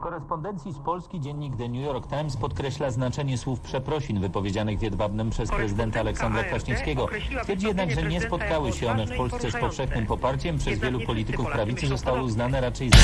W korespondencji z Polski dziennik The New York Times podkreśla znaczenie słów przeprosin wypowiedzianych w Jedwabnem przez prezydenta Aleksandra Kwaśniewskiego. Twierdzi jednak, że nie spotkały się one w Polsce z powszechnym poparciem. Przez wielu polityków prawicy zostały uznane raczej za...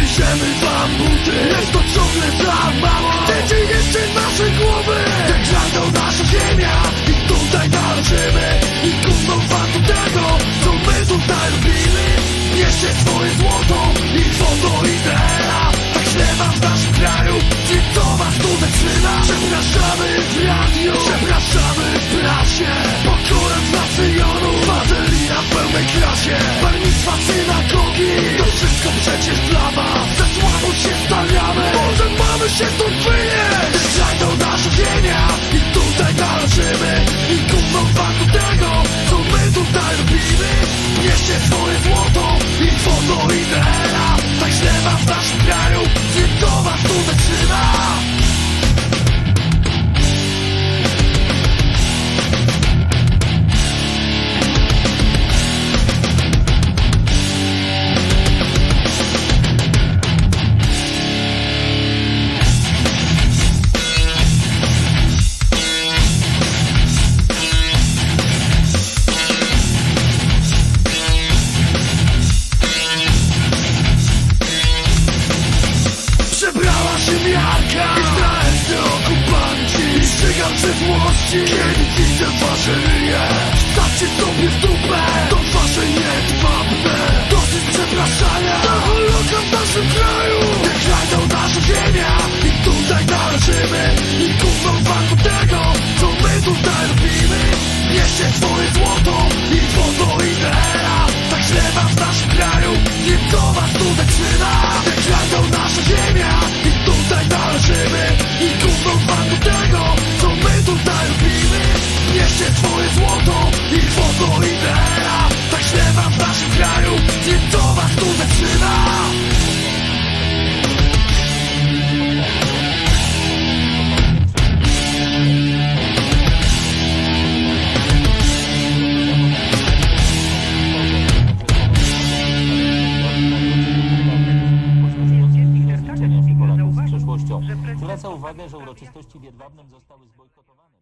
liżemy wam buty. Lecz to ciągle za mało. Chcecie jeszcze nasze głowy. To nasza ziemia. I tutaj walczymy. I gówno wam do tego Co my tutaj robimy. Bierzcie swoje klasie Barnictwa, synagogi To wszystko przecież dla was. Za słabo się stawiamy Może mamy się stąd wynieść. To nasza ziemia I tutaj walczymy. I gówno złości Kiedy widzę wasze ryje Stawcie sobie w dupę To wasze jedwabne Dosyć przepraszania To holokaust w naszym kraju Zwraca uwagę, że uroczystości w Jedwabnem zostały zbojkotowane.